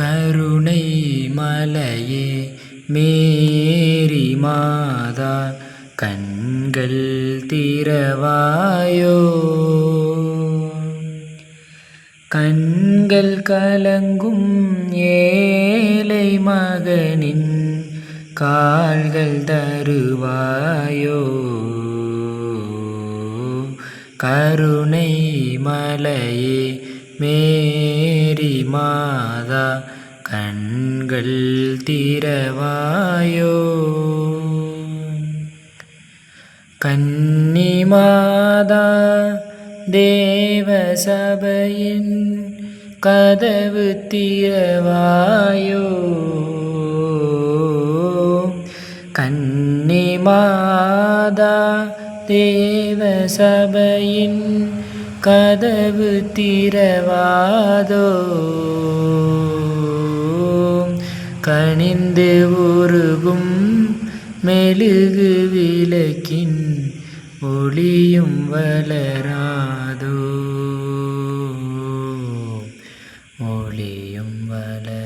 கருணை மலையே மேரி மாதா கண்கள் திறவாயோ. கண்கள் கலங்கும் ஏழை மகனின் கால்கள் தருவாயோ. கருணை மலையே மேரி மாதா கண்கள் திறவாயோ கன்னி மாதா தேவ சபையின் கதவு திறவாயோ மாதா தேவ சபையின் கதவு திறவாதோ? கனிந்து உருகும் மெழுகு விளக்கின் ஒளியும் வளராதோ? ஒளியும் வளராதோ